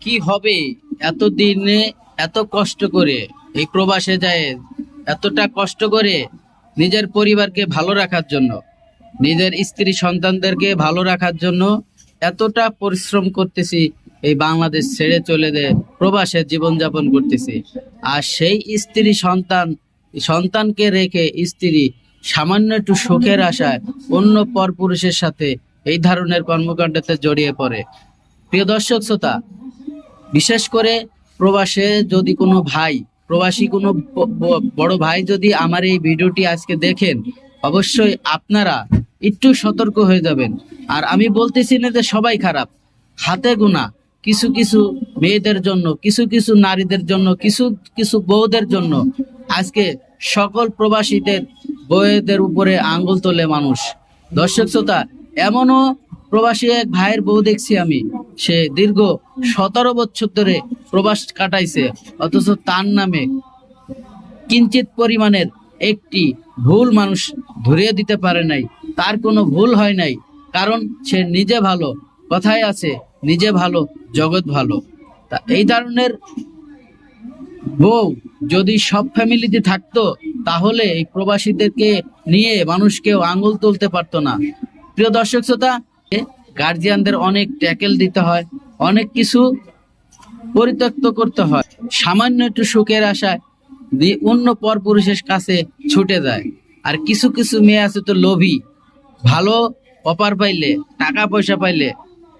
কি হবে এত দিনে এত কষ্ট করে এই প্রবাসে যায় এতটা কষ্ট করে নিজের পরিবারকে ভালো রাখার জন্য? নিজের স্ত্রী সন্তানদেরকে ভালো রাখার জন্য এতটা পরিশ্রম করতেছি, এই বাংলাদেশ ছেড়ে চলে দে প্রবাসে জীবনযাপন করতেছি। আর সেই স্ত্রী সন্তান, সন্তানকে রেখে স্ত্রী সামান্য একটু সুখের আশায় অন্য পরপুরুষের সাথে এই ধরনের কর্মকাণ্ডতে জড়িয়ে পড়ে। প্রিয় দর্শক শ্রোতা, বিশেষ করে প্রবাসে যদি কোনো ভাই, প্রবাসী কোনো বড় ভাই যদি আমার এই ভিডিওটি আজকে দেখেন, অবশ্যই আপনারা একটু সতর্ক হয়ে যাবেন। আর আমি বলতেছি না যে সবাই খারাপ। হাতে গোনা কিছু কিছু মেয়েদের জন্য, কিছু কিছু নারীদের জন্য, কিছু কিছু বউদের জন্য। আজকে সকল প্রবাসীদের, বউদের উপরে আঙ্গুল তোলে মানুষ। দর্শক শ্রোতা, এমনও প্রবাসী এক ভাইয়ের বউ দেখছি আমি। সে দীর্ঘ সতেরো বছর ধরে প্রবাস কাটাইছে, অথচ তার নামে কিঞ্চিত পরিমাণের একটি ভুল মানুষ ধরিয়ে দিতে পারে নাই। তার কোনো ভুল হয় নাই, কারণ সে নিজে ভালো। কথায় আছে, নিজে ভালো, জগৎ ভালো। তা এই ধরনের বউ যদি সব ফ্যামিলিতে থাকতো, তাহলে এই প্রবাসীদেরকে নিয়ে মানুষ কেউ আঙুল তুলতে পারতো না। প্রিয় দর্শক শ্রোতা গার্জিয়ানদের অনেক ট্যাকেল দিতে হয়, অনেক কিছু পরিত্যক্ত করতে হয়। সামান্য একটু সুখের আশায় দি- অন্য পরপুরুষের কাছে ছুটে যায়। আর কিছু কিছু মেয়ে আছে তো লোভী। ভালো অপার পাইলে, টাকা পয়সা পাইলে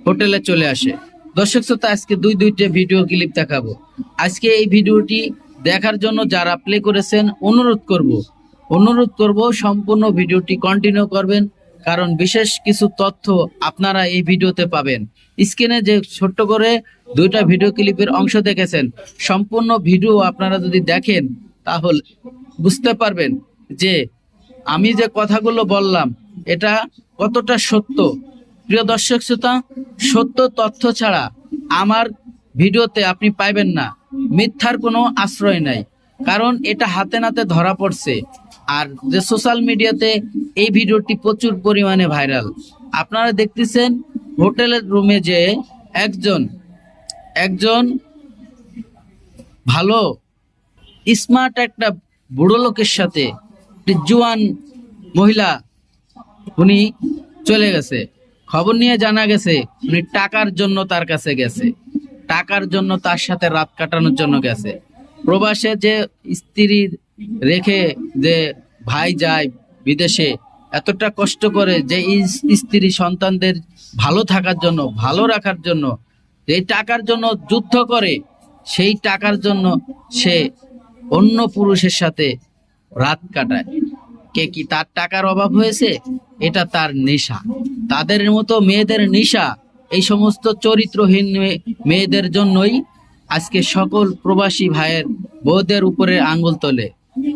হোটেলে চলে আসে। দর্শক শ্রোতা, আজকে দুই দুইটা ভিডিও ক্লিপ দেখাবো। আজকে এই ভিডিওটি দেখার জন্য যারা প্লে করেছেন, অনুরোধ করব। অনুরোধ করব সম্পূর্ণ ভিডিওটি কন্টিনিউ করবেন, কারণ বিশেষ কিছু তথ্য আপনারা এই ভিডিওতে পাবেন। স্ক্রিনে যে ছোট্ট করে দুইটা ভিডিও ক্লিপের অংশ দেখেছেন, সম্পূর্ণ ভিডিও আপনারা যদি দেখেন তাহলে বুঝতে পারবেন যে আমি যে কথাগুলো বললাম, এটা কতটা সত্য। প্রিয় দর্শক শ্রোতা, সত্য তথ্য ছাড়া আমার ভিডিওতে আপনি পাইবেন না। মিথ্যার কোনো আশ্রয় নাই, কারণ এটা হাতে নাতে ধরা পড়ছে। আর যে সোশ্যাল মিডিয়াতে এই ভিডিওটি প্রচুর পরিমাণে ভাইরাল। আপনারা দেখতেছেন হোটেলের রুমে যে একজন একজন ভালো স্মার্ট একটা বুড়ো লোকের সাথে জুয়ান মহিলা, উনি চলে গেছে। খবর নিয়ে জানা গেছে, উনি টাকার জন্য তার কাছে গেছে। টাকার জন্য তার সাথে রাত কাটানোর জন্য গেছে। প্রবাসে যে স্ত্রী রেখে যে ভাই যায় বিদেশে, এতটা কষ্ট করে যে স্ত্রী সন্তানদের ভালো থাকার জন্য, ভালো রাখার জন্য, যে টাকার জন্য যুদ্ধ করে, সেই টাকার জন্য সে অন্য পুরুষের সাথে রাত কাটায়। কে কি তার টাকার অভাব হয়েছে? এটা তার নেশা। তাদের মতো মেয়েদের নেশা, এই সমস্ত চরিত্রহীন মেয়েদের জন্যই আজকে সকল প্রবাসী ভাইয়ের বউদের উপরে আঙ্গুল তোলে।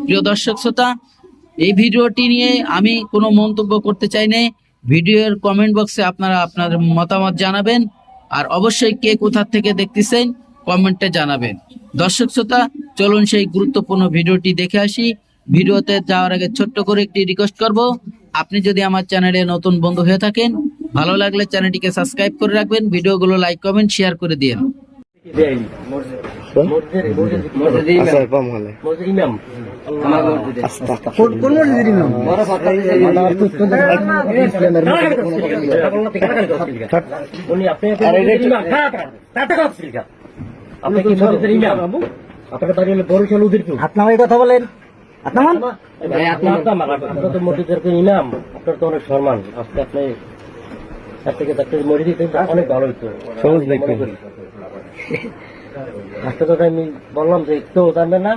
প্রিয় দর্শক শ্রোতা, এই ভিডিওটি নিয়ে আমি কোনো মন্তব্য করতে চাই না ভিডিওর কমেন্ট বক্সে আপনারা আপনার মতামত জানাবেন। আর অবশ্যই কে কোথা থেকে দেখতেছেন, কমেন্টে জানাবেন। দর্শক শ্রোতা চলুন সেই গুরুত্বপূর্ণ ভিডিওটি দেখে আসি ভিডিওতে যাওয়ার আগে ছোট্ট করে একটি রিকোয়েস্ট করব আপনি যদি আমার চ্যানেলে নতুন বন্ধু হয়ে থাকেন ভালো লাগলে চ্যানেলটিকে সাবস্ক্রাইব করে রাখবেন ভিডিওগুলো লাইক কমেন্ট শেয়ার করে দিন আচ্ছা আপনি আপনি কি মসজিদের ইমাম? আপনাকে তাহলে হলো বরিশাল উদিরপুর। আপনার ওই কথা বলেন। আপনার আপনার আপনার তো মসজিদের ইমাম। আপনার তো অনেক সম্মান। আজকে আপনি তার থেকে তার থেকে মসজিদ অনেক ভালো হইতো। সবুজ দেখবেন। আজকে তো আমি বললাম যে কেউ জানবেন না।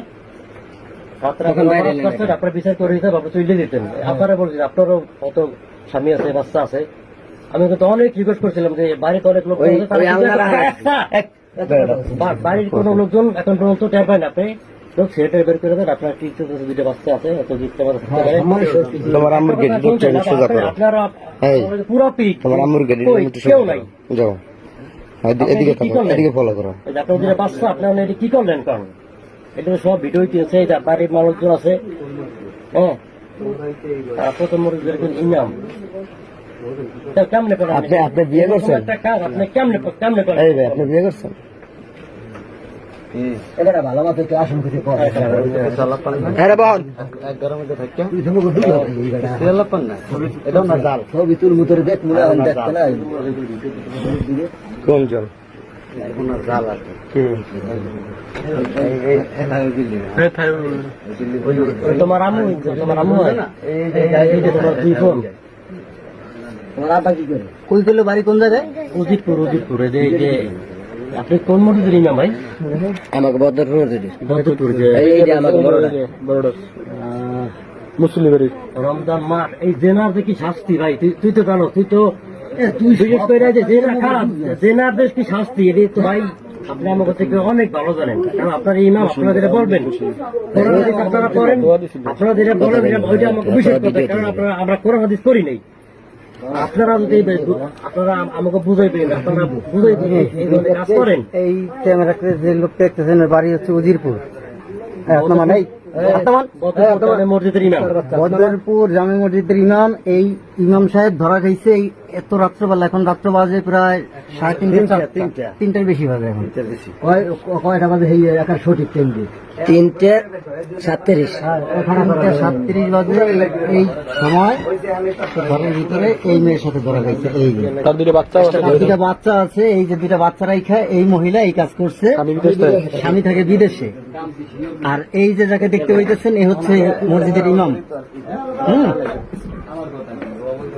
আপনারা অপরাধ করছেন, আপনারা বিচার করে দিতেন আপনি চলে দিতেন আপনারা বলছেন আপনারও কত স্বামী আছে বাচ্চা আছে। আমি কিন্তু অনেক রিকোয়েস্ট করছিলাম যে বাড়িতে অনেক লোক বাড়ির কোন লোকজন এখন পর্যন্ত টের পায় না আপনি তো সেটা বের করে দেন আপনার কি দুটো বাচ্চা আছে এত তোমার গেট সোজা করো। পুরো পিক তোমার আম্মুর গেট কেউ নাই। যাও। এদিকে কি থাকো করলেন? এদিকে ফলো করো। আপনার দুটো বাচ্চা আপনার এটা কি করলেন কারণ এটা সব ভিডিও আছে এটা বাড়ির মানুষজন আছে। হ্যাঁ? ইনাম তা আপনি আপনি বিয়ে করছেন আপনি কেমনে কেমনে করেন এই ভাই আপনি বিয়ে করছেন এবারে ভালো মতো একটু আসন কিছু কর হ্যাঁ রে বোন এটাও না জাল ছবি তুল মুতরে দেখ মনে হয় দেখতে না কোন জল ওই তোমার আম্মু তোমার আম্মু হয় এই তোমার দুই বোন তোমার আব্বা কি করে? কই বাড়ি কোন জায়গায়? উজিতপুর উজিতপুর এই যে আপনি কোন মসজিদের ইমাম ভাই? আমাকে বদর দিদি বদরপুর এই যে আমাকে বড়টা বড় মুসলিমের রমজান মাস এই জেনার যে শাস্তি ভাই? তুই তুই তো জানো তুই তো তুই বিশেষ করে যে জেনা খারাপ জেনার দেশ কি শাস্তি এটি তো ভাই আপনি থেকে অনেক ভালো জানেন। কারণ আপনার ইমাম আপনারা যেটা বলবেন আপনারা করেন আপনারা যেটা বলেন ওইটা আমাকে বিশেষ কথা কারণ আপনারা আমরা কোরআন হাদিস করি নাই। আপনারা যদি এই বে- আপনারা আমাকে বুঝাইবেন আপনারা বুঝাইবেন কাজ করেন? এই ক্যামেরাতে যে লোকটা দেখতেছেন বাড়ি হচ্ছে উজিরপুর। মানে মসজিদের ইমাম। বদরপুর জামে মসজিদের ইমাম এই ইমাম সাহেব ধরা খাইছে এই এত রাত্রবেলা এখন রাত্র বাজে প্রায় সাড়ে তিনটা। তিনটার বেশি বাজে এখন। কয়- কয়টা বাজে? এই একার সঠিক টাইম দিয়ে। তিনটে সাতত্রিশ। তিনটা সাতত্রিশ বাজে এই সময় ঘরের ভিতরে এই মেয়ের সাথে ধরা খাইছে এই যে। তার দুটো বাচ্চা দুটা বাচ্চা আছে এই যে দুটা বাচ্চারাই খায় এই মহিলা এই কাজ করছে। স্বামী থাকে বিদেশে। আর এই যে যাকে দেখতে পাইতেছেন এ হচ্ছে মসজিদের ইমাম। হুম?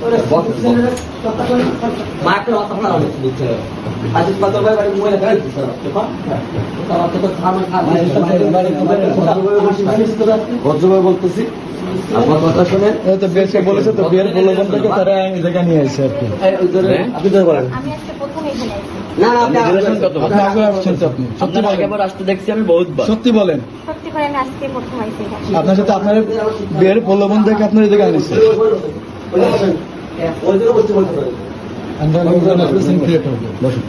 করা যায় করা যাবে না কোনো জায়গায়। ভদ্রভাবে বলতেছি কথা তো বলেছে তো বিয়ের প্রলোভন থেকে তারা এই জায়গায় নিয়ে আসে আর কি। আপনি ধরে বলেন। আমি আজকে প্রথম এখানে এসেছি। না আপনি দেখছি আমি বহুত সত্যি বলেন। সত্যি করে আজকে প্রথম আইসি আপনার সাথে আপনার বিয়ের প্রলোভন থেকে আপনার এই জায়গায় আনিছে বলতে বলতে পারেন ক্রিয়েট হবে বসুন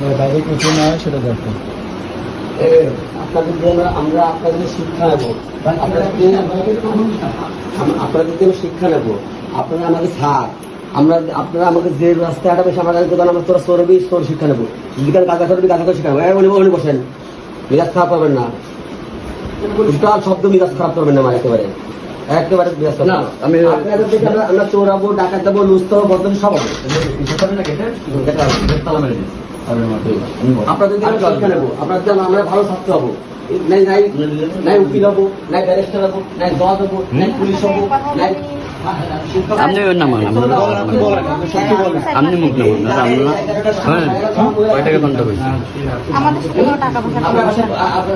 তাদের কিছু না হয় সেটা দেখো আপনাদের জন্য আমরা আপনাদের শিক্ষা নেব আম- শিক্ষা নেব আপনারা স্যার আমরা আপনারা আমাকে যে রাস্তাটা বেশি আমার কাছে আমরা তোরা সরবি তোর শিক্ষা নেব বিকাল করবি করে শিক্ষা নেব উনি উনি বসেন মিরাজ খারাপ করবেন না টোটাল শব্দ মিরাজ খারাপ করবেন না আমার একেবারে একেবারে না আমি আমরা আমরা চোরাবো ডাকাত দেবো লুজ দেবো বদল সব হবে আপনাদের শিক্ষা নেব আপনাদের জন্য আমরা ভালো ছাত্র হব। নাই নাই নাই উকিল হব নাই ব্যারিস্টার হব নাই জজ হব নাই পুলিশ হব নাই আপনি ওর নাম মুখ নামান কয় টাকা ঘণ্টা